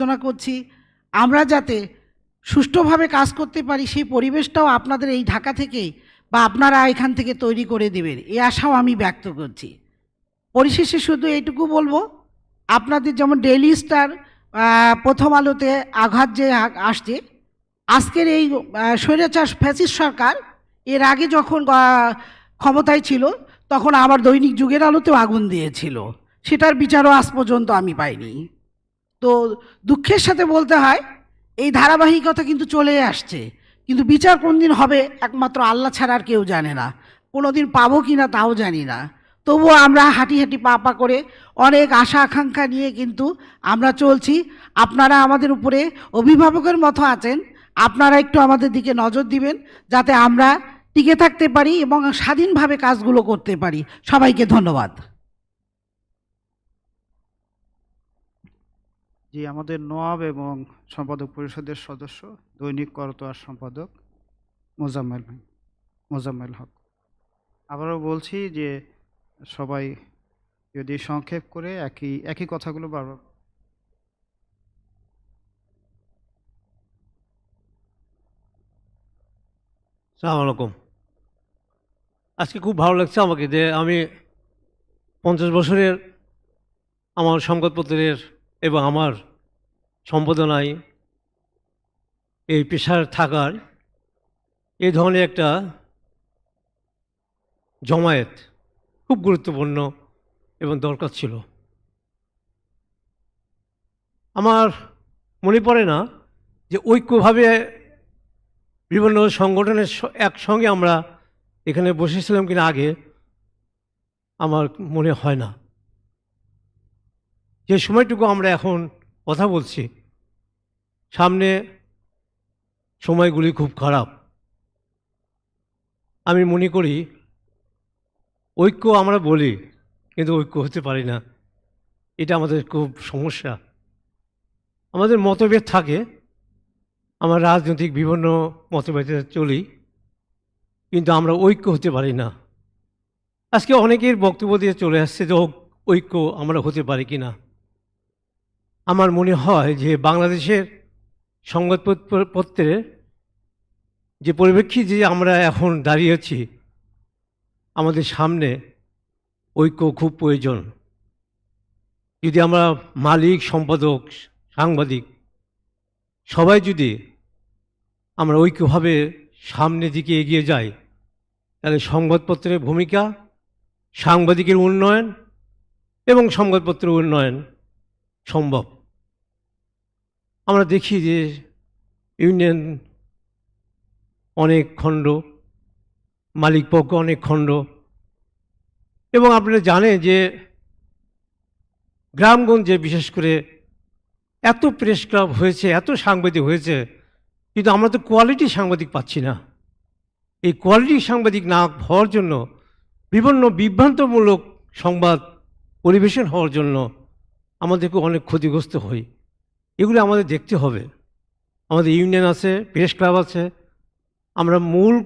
প্রার্থনা করছি, আমরা যাতে সুষ্ঠুভাবে কাজ করতে পারি, সেই পরিবেশটাও আপনাদের এই ঢাকা থেকেই বা আপনারা এখান থেকে তৈরি করে দেবেন এই আশাও আমি ব্যক্ত করছি। পরিশেষে শুধু এইটুকু বলব, আপনাদের যেমন ডেইলি স্টার প্রথম আলোতে আঘাত যে আসছে, আজকের এই স্বৈরাচার ফ্যাসিস্ট সরকার এর আগে যখন ক্ষমতায় ছিল, তখন আবার দৈনিক যুগের আলোতেও আগুন দিয়েছিল। সেটার বিচারও আজ পর্যন্ত আমি পাইনি। তো দুঃখের সাথে বলতে হয়, এই ধারাবাহিকতা কিন্তু চলে আসছে। কিন্তু বিচার কোন দিন হবে একমাত্র আল্লাহ ছাড়া আর কেউ জানে না। কোনো দিন পাবো কি না তাও জানি না। তবুও আমরা হাঁটি হাঁটি পা পা করে অনেক আশা আকাঙ্ক্ষা নিয়ে কিন্তু আমরা চলছি। আপনারা আমাদের উপরে অভিভাবকের মতো আছেন। আপনারা একটু আমাদের দিকে নজর দিবেন, যাতে আমরা টিকে থাকতে পারি এবং স্বাধীনভাবে কাজগুলো করতে পারি। সবাইকে ধন্যবাদ। জি, আমাদের নোয়াব এবং সম্পাদক পরিষদের সদস্য, দৈনিক করতোয়ার সম্পাদক মোজাম্মেল ভাই, মোজাম্মেল হক। আবারও বলছি যে সবাই যদি সংক্ষেপ করে একই একই কথাগুলো বারবার সালাম আলাইকুম। আজকে খুব ভালো লাগছে আমাকে যে আমি পঞ্চাশ বছরের আমার সংবাদপত্রের এবং আমার সম্পাদনায় এই পেশার থাকার এই ধরনের একটা জমায়েত খুব গুরুত্বপূর্ণ এবং দরকার ছিল। আমার মনে পড়ে না যে ঐক্যভাবে বিভিন্ন সংগঠনের একসঙ্গে আমরা এখানে বসেছিলাম কিনা আগে আমার মনে হয় না। যে সময়টুকু আমরা এখন কথা বলছি, সামনে সময়গুলি খুব খারাপ। আমি মনে করি, ঐক্য আমরা বলি, কিন্তু ঐক্য হতে পারি না। এটা আমাদের খুব সমস্যা। আমাদের মতভেদ থাকে, আমরা রাজনৈতিক বিভিন্ন মতভেদে চলি, কিন্তু আমরা ঐক্য হতে পারি না। আজকে অনেকের বক্তব্য দিয়ে চলে আসছে যে ঐক্য আমরা হতে পারি কি না আমার মনে হয় যে বাংলাদেশের সংবাদপত্রের যে পরিপ্রেক্ষিতে যে আমরা এখন দাঁড়িয়েছি আমাদের সামনে ঐক্য খুব প্রয়োজন। যদি আমরা মালিক, সম্পাদক, সাংবাদিক, সবাই যদি আমরা ঐক্যভাবে সামনের দিকে এগিয়ে যাই, তাহলে সংবাদপত্রের ভূমিকা, সাংবাদিকের উন্নয়ন এবং সংবাদপত্রের উন্নয়ন সম্ভব। আমরা দেখি যে ইউনিয়ন অনেক খণ্ড, মালিকপক্ষ অনেক খণ্ড এবং আপনারা জানেন যে গ্রামগঞ্জে বিশেষ করে এত প্রেস ক্লাব হয়েছে, এত সাংবাদিক হয়েছে, কিন্তু আমরা তো কোয়ালিটি সাংবাদিক পাচ্ছি না। এই কোয়ালিটি সাংবাদিক না হওয়ার জন্য, বিভিন্ন বিভ্রান্তমূলক সংবাদ পরিবেশন হওয়ার জন্য আমাদেরকে অনেক ক্ষতিগ্রস্ত হই। এগুলো আমাদের দেখতে হবে। আমাদের ইউনিয়ন আছে, প্রেস ক্লাব আছে। আমরা মূল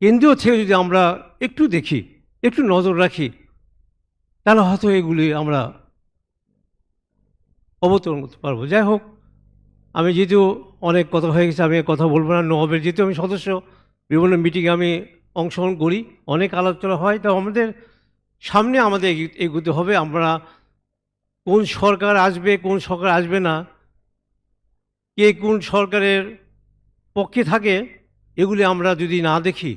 কেন্দ্রীয় থেকে যদি আমরা একটু দেখি, একটু নজর রাখি, তাহলে হয়তো এগুলি আমরা অবতরণ করতে পারব। যাই হোক, আমি যেহেতু অনেক কথা হয়ে গেছে, আমি কথা বলব না নহবের যেহেতু আমি সদস্য, বিভিন্ন মিটিংয়ে আমি অংশগ্রহণ করি, অনেক আলোচনা হয়, তো আমাদের সামনে আমাদের এগি- এগোতে হবে। আমরা কোন সরকার আসবে, কোন সরকার আসবে না, কে কোন সরকারের পক্ষে থাকে, এগুলি আমরা যদি না দেখি,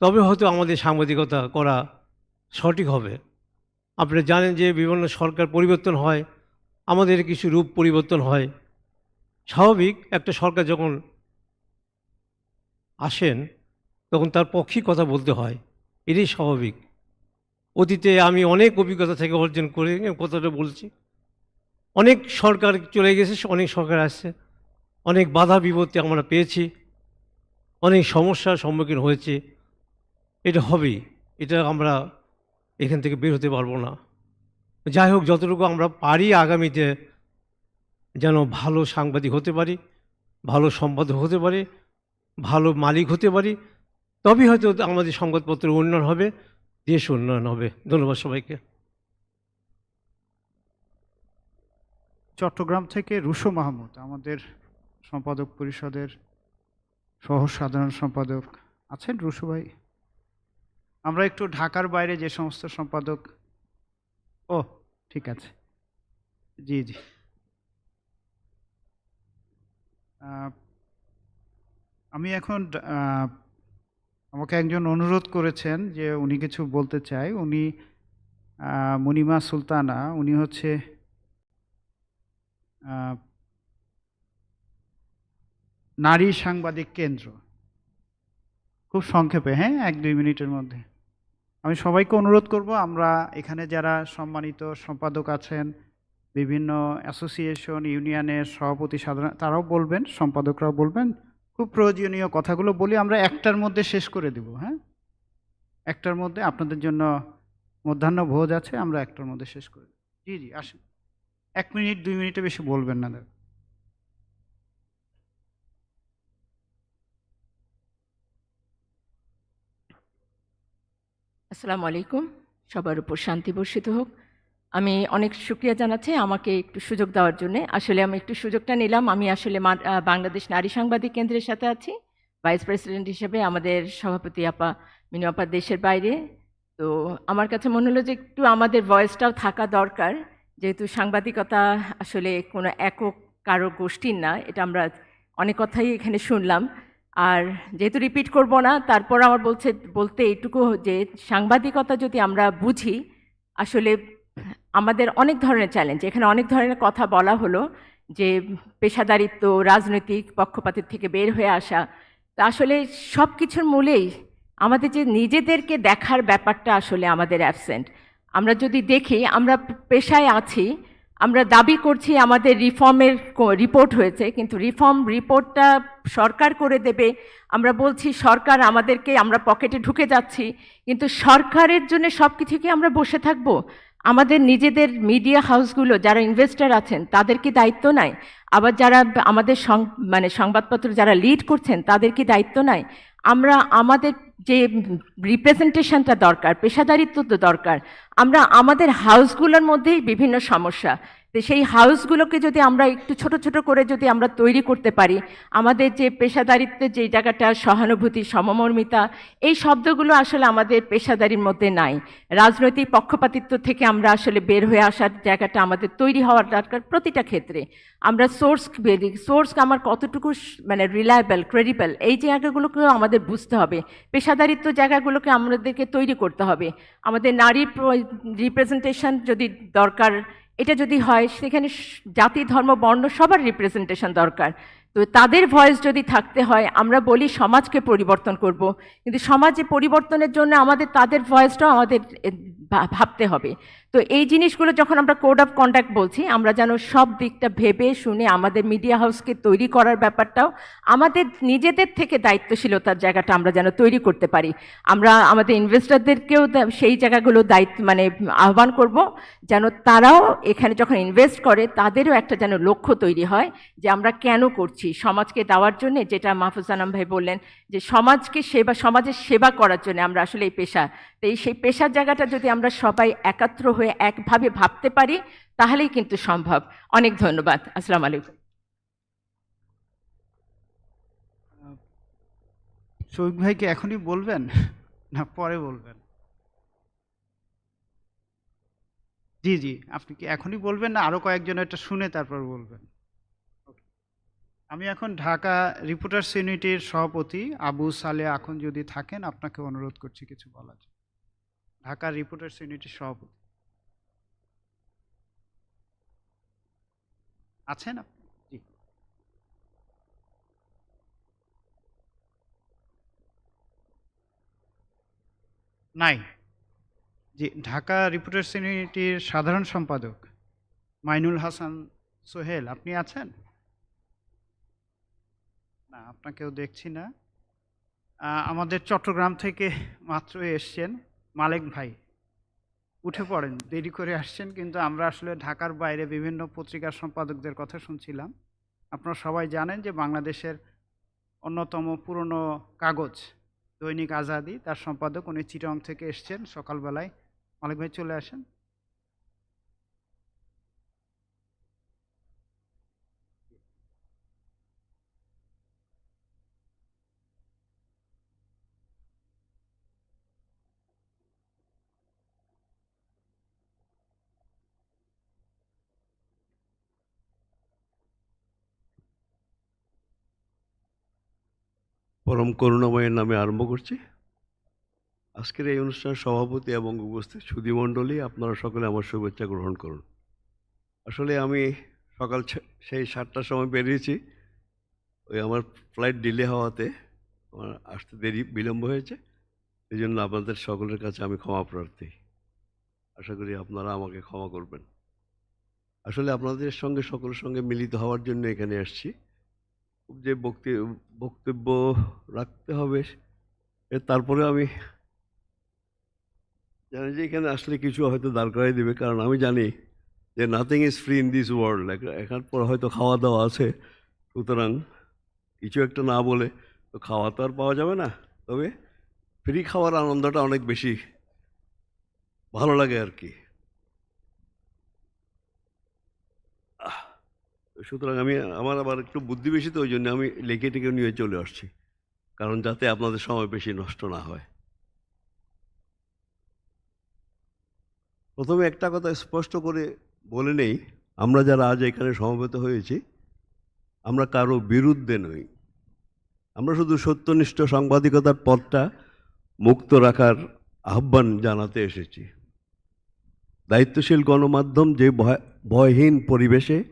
তবে হয়তো আমাদের সাংবাদিকতা করা সঠিক হবে। আপনারা জানেন যে বিভিন্ন সরকার পরিবর্তন হয়, আমাদের কিছু রূপ পরিবর্তন হয়। স্বাভাবিক, একটা সরকার যখন আসেন, তখন তার পক্ষেই কথা বলতে হয়, এটাই স্বাভাবিক। অতীতে আমি অনেক অভিজ্ঞতা থেকে অর্জন করে কথাটা বলছি। অনেক সরকার চলে গেছে, অনেক সরকার আসছে। অনেক বাধা বিপত্তি আমরা পেয়েছি। অনেক সমস্যার সম্মুখীন হয়েছে। এটা হবেই। এটা আমরা এখান থেকে বের হতে পারব না। যাই হোক, যতটুকু আমরা পারি আগামীতে যেন ভালো সাংবাদিক হতে পারি, ভালো সম্পাদক হতে পারি, ভালো মালিক হতে পারি, তবেই হয়তো আমাদের সংবাদপত্রের উন্নয়ন হবে। দেশ উন্নয়ন হবে। ধন্যবাদ সবাইকে। চট্টগ্রাম থেকে রুশো মাহমুদ, আমাদের সম্পাদক পরিষদের সহ সাধারণ সম্পাদক আছেন রুশো ভাই। আমরা একটু ঢাকার বাইরে যে সমস্ত সম্পাদক ও, ঠিক আছে। জি জি। আমি এখন আমাকে একজন অনুরোধ করেছেন যে উনি কিছু বলতে চাই। উনি মনিমা সুলতানা। উনি হচ্ছে নারী সাংবাদিক কেন্দ্র। খুব সংক্ষেপে হ্যাঁ? এক, দুই মিনিটের মধ্যে। আমি সবাইকে অনুরোধ করব, আমরা এখানে যারা সম্মানিত সম্পাদক আছেন, বিভিন্ন অ্যাসোসিয়েশন, ইউনিয়নের সভাপতি সাধারণ, তারাও বলবেন, সম্পাদকরাও বলবেন। খুব প্রয়োজনীয় কথাগুলো বলি, আমরা একটার মধ্যে শেষ করে দেব হ্যাঁ? একটার মধ্যে আপনাদের জন্য মধ্যাহ্ন ভোজ আছে, আমরা একটার মধ্যে শেষ করে দেব। জি জি, আসুন। এক মিনিট, দুই মিনিটে বেশি বলবেন না, দাদা। আসসালামু আলাইকুম। সবার উপর শান্তি বর্ষিত হোক। আমি অনেক শুক্রিয়া জানাচ্ছি আমাকে একটু সুযোগ দেওয়ার জন্য। আসলে আমি একটু সুযোগটা নিলাম। আমি আসলে বাংলাদেশ নারী সাংবাদিক কেন্দ্রের সাথে আছি। ভাইস প্রেসিডেন্ট হিসেবে আমাদের সভাপতি আপা, মিনু আপা দেশের বাইরে। তো আমার কাছে মনে হলো যে একটু আমাদের ভয়েসটাও থাকা দরকার। যেহেতু সাংবাদিকতা আসলে কোনো একক কারও গোষ্ঠীর না, এটা আমরা অনেক কথাই এখানে শুনলাম। আর যেহেতু রিপিট করব না, তারপর আমার বলছে, বলতে এইটুকু যে সাংবাদিকতা যদি আমরা বুঝি, আসলে আমাদের অনেক ধরনের চ্যালেঞ্জ এখানে অনেক ধরনের কথা বলা হলো যে পেশাদারিত্ব, রাজনৈতিক পক্ষপাতের থেকে বের হয়ে আসা। তা আসলে সব কিছুর মূলেই আমাদের যে নিজেদেরকে দেখার ব্যাপারটা আসলে আমাদের অ্যাবসেন্ট আমরা যদি দেখি, আমরা পেশায় আছি, আমরা দাবি করছি আমাদের রিফর্মের রিপোর্ট হয়েছে, কিন্তু রিফর্ম রিপোর্টটা সরকার করে দেবে। আমরা বলছি, সরকার আমাদেরকে, আমরা পকেটে ঢুকে যাচ্ছি, কিন্তু সরকারের জন্য সব কিছু কি আমরা বসে থাকব? আমাদের নিজেদের মিডিয়া হাউসগুলো যারা ইনভেস্টার আছেন তাদের কি দায়িত্ব নাই। আবার যারা আমাদের মানে সংবাদপত্র যারা লিড করছেন তাদের কি দায়িত্ব নাই। আমরা আমাদের যে রিপ্রেজেন্টেশনটা দরকার, পেশাদারিত্ব তো দরকার, আমরা আমাদের হাউসগুলোর মধ্যেই বিভিন্ন সমস্যা। তো সেই হাউসগুলোকে যদি আমরা একটু ছোট ছোট করে যদি আমরা তৈরি করতে পারি, আমাদের যে পেশাদারিত্বের যে জায়গাটা, সহানুভূতি, সমমর্মিতা, এই শব্দগুলো আসলে আমাদের পেশাদারির মধ্যে নাই। রাজনৈতিক পক্ষপাতিত্ব থেকে আমরা আসলে বের হয়ে আসার জায়গাটা আমাদের তৈরি হওয়ার দরকার প্রতিটা ক্ষেত্রে। আমরা সোর্স বেরি সোর্স আমার কতটুকু মানে রিলায়েবল, ক্রেডিবল, এই জায়গাগুলোকেও আমাদের বুঝতে হবে। পেশাদারিত্ব জায়গাগুলোকে আমাদেরকে তৈরি করতে হবে। আমাদের নারী রিপ্রেজেন্টেশন যদি দরকার এটা যদি হয়, সেখানে জাতি, ধর্ম, বর্ণ সবার রিপ্রেজেন্টেশন দরকার। তো তাদের ভয়েস যদি থাকতে হয়, আমরা বলি সমাজকে পরিবর্তন করব। কিন্তু সমাজে পরিবর্তনের জন্য আমাদের, তাদের ভয়েসটাও আমাদের ভাবতে হবে। তো এই জিনিসগুলো যখন আমরা কোড অফ কন্ডাক্ট বলছি, আমরা যেন সব দিকটা ভেবে, শুনে আমাদের মিডিয়া হাউসকে তৈরি করার ব্যাপারটাও আমাদের নিজেদের থেকে দায়িত্বশীলতার জায়গাটা আমরা যেন তৈরি করতে পারি। আমরা আমাদের ইনভেস্টারদেরকেও সেই জায়গাগুলো দায়িত্ব মানে আহ্বান করব যেন তারাও এখানে যখন ইনভেস্ট করে, তাদেরও একটা যেন লক্ষ্য তৈরি হয় যে আমরা কেন করছি। সমাজকে দেওয়ার জন্য, যেটা মাহফুজ আনাম ভাই বললেন, যে সমাজকে সেবা, সমাজের সেবা করার জন্য আমরা আসলে এই পেশা। তো এই সেই পেশার জায়গাটা যদি আমরা সবাই একাত্র হয়ে একভাবে ভাবতে পারি, তাহলেই কিন্তু সম্ভব। অনেক ধন্যবাদ। আসসালামু আলাইকুম। শফিক ভাই কি এখনই বলবেন? না, পরে বলবেন। জি জি, আপনি কি এখনই বলবেন না? আরও কয়েকজন এটা শুনে তারপর বলবেন। আমি এখন ঢাকা রিপোর্টার্স ইউনিটির সভাপতি আবু সালে এখন যদি থাকেন, আপনাকে অনুরোধ করছি কিছু বলার। ঢাকা রিপোর্টার্স ইউনিটির সভাপতি। আছেন আপনি? জি। নাই। জি ঢাকা রিপোর্টার্স ইউনিটির সাধারণ সম্পাদক মাইনুল হাসান সোহেল আপনি আছেন? না আপনাকেও দেখছি না। আমাদের চট্টগ্রাম থেকে মাত্র এসছেন মালেক ভাই। উঠে পড়েন, দেরি করে আসছেন, কিন্তু আমরা আসলে ঢাকার বাইরে বিভিন্ন পত্রিকার সম্পাদকদের কথা শুনছিলাম। আপনারা সবাই জানেন যে বাংলাদেশের অন্যতম পুরনো কাগজ, দৈনিক আজাদি, তার সম্পাদক, উনি চিটং থেকে এসছেন, সকালবেলায়। মালিক ভাই চলে আসেন। পরম করুণাময়ের নামে আরম্ভ করছি। আজকের এই অনুষ্ঠানের সভাপতি এবং উপস্থিত সুধীমণ্ডলী আপনারা সকলে আমার শুভেচ্ছা গ্রহণ করুন। আসলে আমি সকাল সেই সাতটার সময় বেরিয়েছি। ওই আমার ফ্লাইট ডিলে হওয়াতে আমার আসতে দেরি, বিলম্ব হয়েছে। এই জন্য আপনাদের সকলের কাছে আমি ক্ষমা প্রার্থী। আশা করি আপনারা আমাকে ক্ষমা করবেন। আসলে আপনাদের সঙ্গে, সকলের সঙ্গে মিলিত হওয়ার জন্য এখানে আসছি। যে বক্তি- বক্তব্য রাখতে হবে তারপরে আমি জানি যে এখানে আসলে কিছু হয়তো দাঁড় করাই দেবে, কারণ আমি জানি যে nothing is free in this world এখান পর হয়তো খাওয়া দাওয়া আছে, সুতরাং কিছু একটা না বলে তো খাওয়া তো আর পাওয়া যাবে না। তবে ফ্রি খাওয়ার আনন্দটা অনেক বেশি ভালো লাগে আর কি। সুতরাং আমি, আমার আবার একটু বুদ্ধি বেশি তো ওই জন্য আমি লেখে টেকে নিয়ে চলে আসছি। কারণ যাতে আপনাদের সময় বেশি নষ্ট না হয়। প্রথমে একটা কথা স্পষ্ট করে বলে নেই, আমরা যারা আজ এখানে সমবেত হয়েছি, আমরা কারও বিরুদ্ধে নই। আমরা শুধু সত্যনিষ্ঠ সাংবাদিকতার পথটা মুক্ত রাখার আহ্বান জানাতে এসেছি। দায়িত্বশীল গণমাধ্যম যে ভয়, ভয়হীন পরিবেশে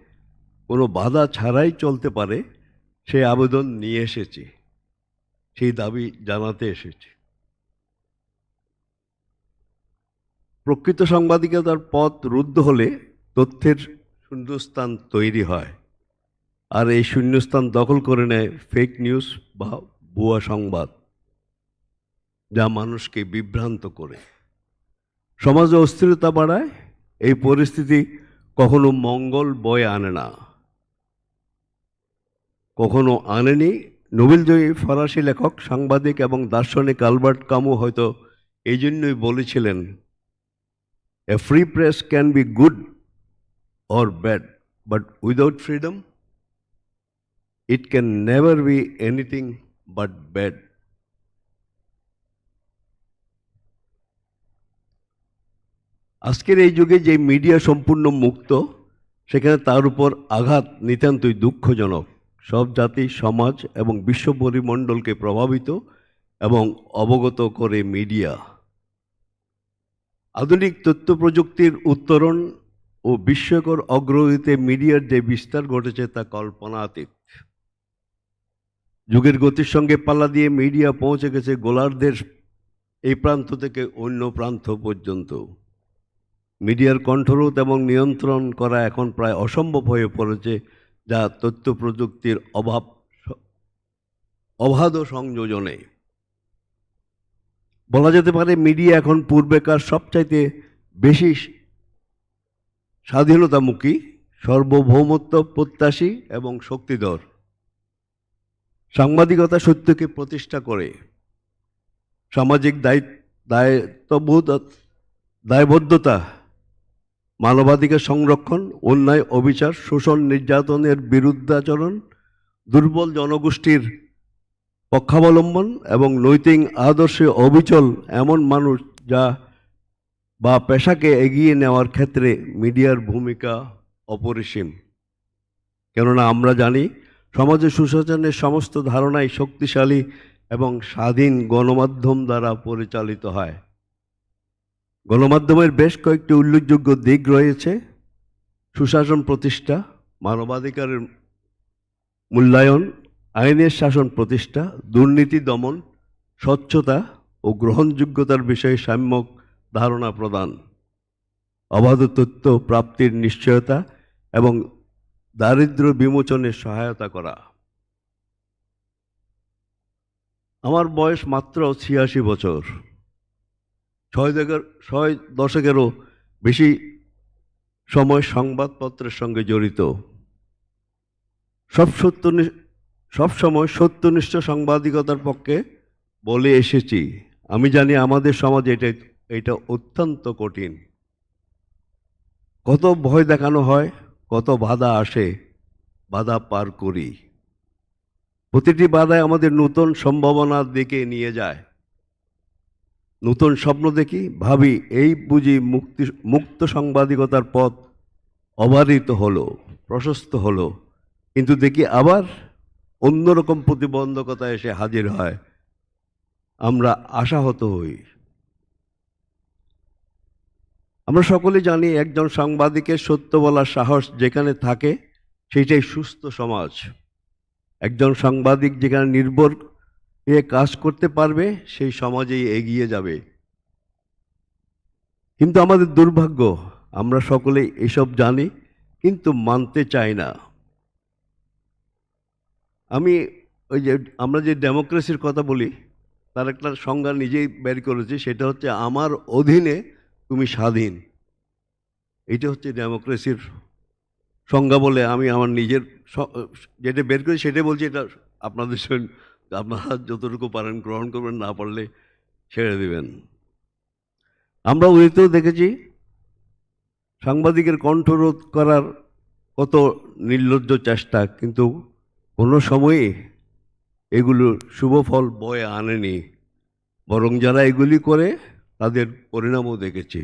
কোনো বাধা ছাড়াই চলতে পারে সেই আবেদন নিয়ে এসেছে। সেই দাবি জানাতে এসেছে। প্রকৃত সাংবাদিকতার পথ রুদ্ধ হলে তথ্যের শূন্যস্থান তৈরি হয়, আর এই শূন্যস্থান দখল করে নেয় ফেক নিউজ বা ভুয়া সংবাদ, যা মানুষকে বিভ্রান্ত করে। সমাজে অস্থিরতা বাড়ায়, এই পরিস্থিতি কখনো মঙ্গল বয়ে আনে না। কখনো আনেনি। নোবেলজয়ী ফরাসি লেখক, সাংবাদিক এবং দার্শনিক আলবার্ট কামু হয়তো এই জন্যই বলেছিলেন a free press can be good or bad but without freedom it can never be anything but bad আজকের এই যুগে যে মিডিয়া সম্পূর্ণ মুক্ত, সেখানে তার উপর আঘাত নিতান্তই দুঃখজনক। সব জাতি, সমাজ এবং বিশ্ব পরিমণ্ডলকে প্রভাবিত এবং অবগত করে মিডিয়া। আধুনিক তথ্য প্রযুক্তির উত্তরণ ও বিস্ময়কর অগ্রগতিতে মিডিয়ার যে বিস্তার ঘটেছে তা কল্পনাতীত। যুগের গতির সঙ্গে পাল্লা দিয়ে মিডিয়া পৌঁছে গেছে গোলার্ধের এই প্রান্ত থেকে অন্য প্রান্ত পর্যন্ত। মিডিয়ার কণ্ঠরোধ এবং নিয়ন্ত্রণ করা এখন প্রায় অসম্ভব হয়ে পড়েছে যা তথ্য প্রযুক্তির অভাব অবাধ সংযোজনে। বলা যেতে পারে, মিডিয়া এখন পূর্বেকার সবচাইতে বেশি স্বাধীনতামুখী, সার্বভৌমত্ব প্রত্যাশী এবং শক্তিধর। সাংবাদিকতা সত্যকে প্রতিষ্ঠা করে। সামাজিক দায়িত্ব, দায়িত্ববোধ, দায়বদ্ধতা মানবাধিকার সংরক্ষণ, অন্যায়, অবিচার, শোষণ, নির্যাতনের বিরুদ্ধাচরণ, দুর্বল জনগোষ্ঠীর পক্ষাবলম্বন এবং নৈতিক আদর্শে অবিচল এমন মানুষ যা বা পেশাকে এগিয়ে নেওয়ার ক্ষেত্রে মিডিয়ার ভূমিকা অপরিসীম। কেননা আমরা জানি, সমাজে সুশাসনের সমস্ত ধারণাই শক্তিশালী এবং স্বাধীন গণমাধ্যম দ্বারা পরিচালিত হয়। গণমাধ্যমের বেশ কয়েকটি উল্লেখযোগ্য দিক রয়েছে। সুশাসন প্রতিষ্ঠা, মানবাধিকারের মূল্যায়ন, আইনের শাসন প্রতিষ্ঠা, দুর্নীতি দমন, স্বচ্ছতা ও গ্রহণযোগ্যতার বিষয়ে সাম্যক ধারণা প্রদান, অবাধ তথ্য প্রাপ্তির নিশ্চয়তা এবং দারিদ্র্য বিমোচনে সহায়তা করা। আমার বয়স মাত্র ছিয়াশি বছর। ছয় ছয় দশকেরও বেশি সময় সংবাদপত্রের সঙ্গে জড়িত। সব সত্য সবসময় সত্যনিষ্ঠ সাংবাদিকতার পক্ষে বলে এসেছি। আমি জানি আমাদের সমাজে এটা এটা অত্যন্ত কঠিন। কত ভয় দেখানো হয়, কত বাধা আসে, বাধা পার করি। প্রতিটি বাধায় আমাদের নতুন সম্ভাবনার দিকে নিয়ে যায়। নতুন স্বপ্ন দেখি, ভাবি এই বুঝি মুক্তি, মুক্ত সাংবাদিকতার পথ অবারিত হলো, প্রশস্ত হলো। কিন্তু দেখি আবার অন্যরকম প্রতিবন্ধকতা এসে হাজির হয়। আমরা আশাহত হই। আমরা সকলে জানি একজন সাংবাদিকের সত্য বলার সাহস যেখানে থাকে, সেইটাই সুস্থ সমাজ। একজন সাংবাদিক যেখানে নির্ভর এ কাজ করতে পারবে, সেই সমাজেই এগিয়ে যাবে। কিন্তু আমাদের দুর্ভাগ্য, আমরা সকলেই এসব জানি, কিন্তু মানতে চাই না। আমি ওই যে, আমরা যে ডেমোক্রেসির কথা বলি, তার একটা সংজ্ঞা নিজেই বের করেছি, সেটা হচ্ছে, আমার অধীনে তুমি স্বাধীন। এটা হচ্ছে ডেমোক্রেসির সংজ্ঞা বলে আমি আমার নিজের যেটা বের করি সেটাই বলছি, এটা আপনাদের আপনারা যতটুকু পারেন গ্রহণ করবেন, না পারলে ছেড়ে দিবেন। আমরা ওইতেও দেখেছি, সাংবাদিকের কণ্ঠরোধ করার কত নির্লজ্জ চেষ্টা, কিন্তু কোনো সময়ে এগুলো শুভ ফল বয়ে আনেনি। বরং যারা এগুলি করে, তাদের পরিণামও দেখেছি।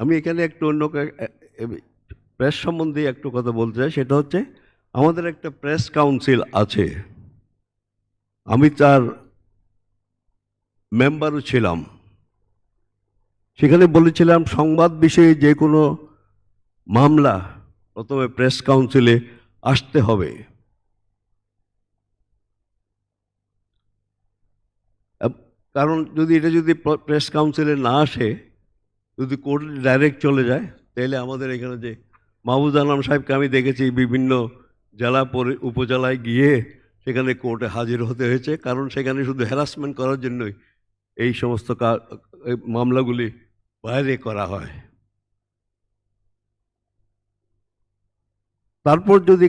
আমি এখানে একটু অন্য প্রেস সম্বন্ধে একটু কথা বলতে চাই, সেটা হচ্ছে আমাদের একটা প্রেস কাউন্সিল আছে। আমি তার মেম্বারও ছিলাম। সেখানে বলেছিলাম, সংবাদ বিষয়ে যে কোনো মামলা প্রথমে প্রেস কাউন্সিলে আসতে হবে। কারণ যদি এটা যদি প্রেস কাউন্সিলে না আসে, যদি কোর্ট ডাইরেক্ট চলে যায়, তাহলে আমাদের এখানে যে মাহবুদ আলম সাহেবকে আমি দেখেছি বিভিন্ন জেলা পরি, উপজেলায় গিয়ে সেখানে কোর্টে হাজির হতে হয়েছে। কারণ সেখানে শুধু হ্যারাসমেন্ট করার জন্যই এই সমস্ত মামলাগুলি বাইরে করা হয়। তারপর যদি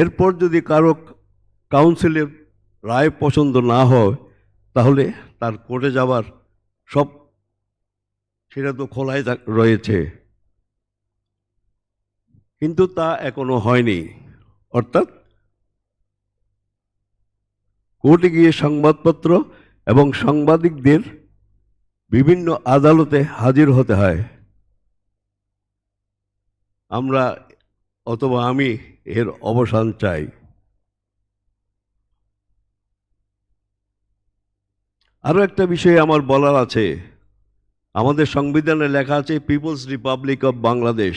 এরপর যদি কারও কাউন্সিলের রায় পছন্দ না হয়, তাহলে তার কোর্টে যাবার সব সেটা তো খোলাই রয়েছে। কিন্তু তা এখনও হয়নি। অর্থাৎ কোর্টে গিয়ে সংবাদপত্র এবং সাংবাদিকদের বিভিন্ন আদালতে হাজির হতে হয়। আমরা অথবা আমি এর অবসান চাই। আরও একটা বিষয় আমার বলার আছে। আমাদের সংবিধানে লেখা আছে people's republic of Bangladesh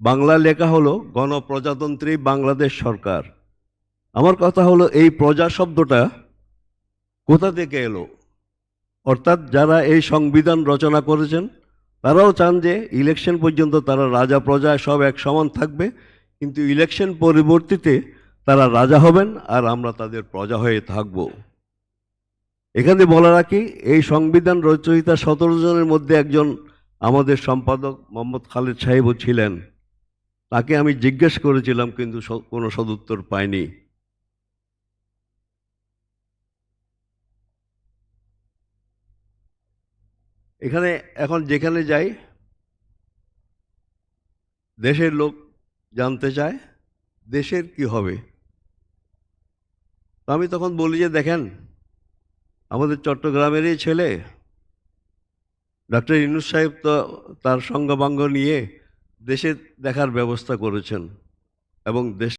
Bangla লেখা হলো গণপ্রজাতন্ত্রী বাংলাদেশ সরকার। আমার কথা হলো, এই প্রজা শব্দটা কোথা থেকে এলো? অর্থাৎ যারা এই সংবিধান রচনা করেছেন, তারাও চান যে ইলেকশন পর্যন্ত তারা রাজা প্রজা সব এক সমান থাকবে, কিন্তু ইলেকশন পরিবর্তিতে তারা রাজা হবেন আর আমরা তাদের প্রজা হয়ে থাকব। এখানে বলা রাখি এই সংবিধান রচয়িতা সতেরো জনের মধ্যে একজন আমাদের সম্পাদক মোহাম্মদ খালেদ সাহেবও ছিলেন। তাকে আমি জিজ্ঞেস করেছিলাম, কিন্তু কোনো সদুত্তর পাইনি। এখানে, এখন যেখানে যাই, দেশের লোক জানতে চায়, দেশের কি হবে? আমি তখন বলি যে, দেখেন আমাদের চট্টগ্রামেরই ছেলে। ডক্টর ইনুস সাহেব তো তার সঙ্গবাঙ্গ নিয়ে দেশে দেখার ব্যবস্থা করেছেন এবং দেশ